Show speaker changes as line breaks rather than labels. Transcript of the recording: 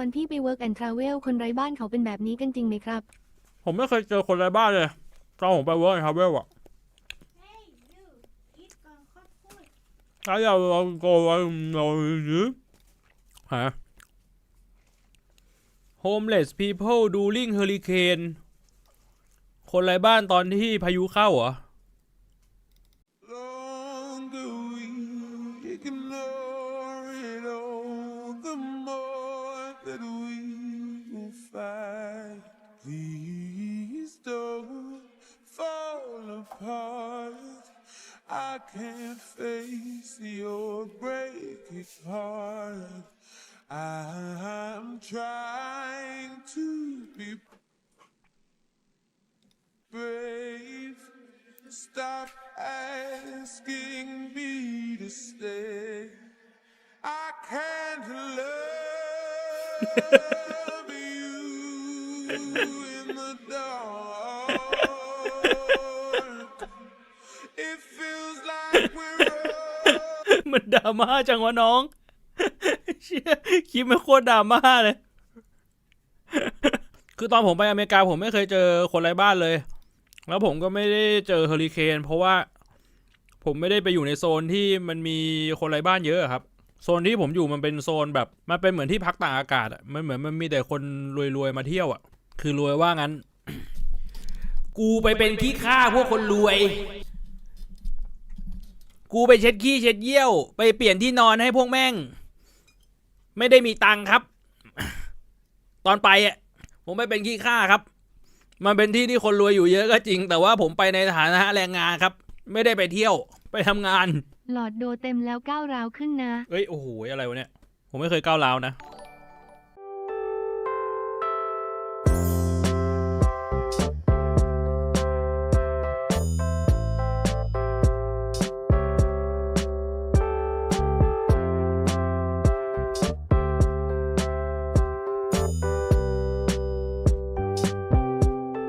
อนพี่ไป work and travel คนไร้บ้านเขาเป็นแบบนี้กันจริงไหมครับ
ผมไม่เคยเจอคนไร้บ้านเลยตอนผมไปเวิร์กทาวเวลอะ
Hey, you! Eat ก่อนค่อยพูด
ถ้าเราลองโกวเราหรือฮะ homeless people during hurricane คนไร้บ้านตอนที่พายุเข้าเหรอ
apart. I can't face your breaking heart. I'm trying to be brave. Stop asking me to stay. I can't love you in the dark.
มันดราม่าจังวะน้องเชี่ยคลิปมันโคตรดราม่าเลย คือตอนผมไปอเมริกาผมไม่เคยเจอคนไร้บ้านเลย แล้วผมก็ไม่ได้เจอเฮอริเคนเพราะว่าผมไม่ได้ไปอยู่ในโซนที่มันมีคนไร้บ้านเยอะอะครับ โซนที่ผมอยู่มันเป็นโซนแบบ มันเป็นเหมือนที่พักต่างอากาศอะมันเหมือนมันมีแต่คนรวยๆมาเที่ยวอะคือรวยว่างั้น กูไปเป็นขี้ข้าพวกคนรวย กูไปเช็ดขี้เช็ดเยี่ยว ไปเปลี่ยนที่นอนให้พวกแม่ง ไม่ได้มีตังค์ครับ ตอนไปอะผมไม่เป็นขี้ข้าครับ มันเป็นที่ที่คนรวยอยู่เยอะก็จริง แต่ว่าผมไปในฐานะแรงงานครับ ไม่ได้ไปเที่ยวไปทำงาน
หลอดโดเต็มแล้วก้าวร้าวขึ้นนะ
เอ้ยโอ้โหอะไรวะเนี่ย ผมไม่เคยก้าวร้าวนะ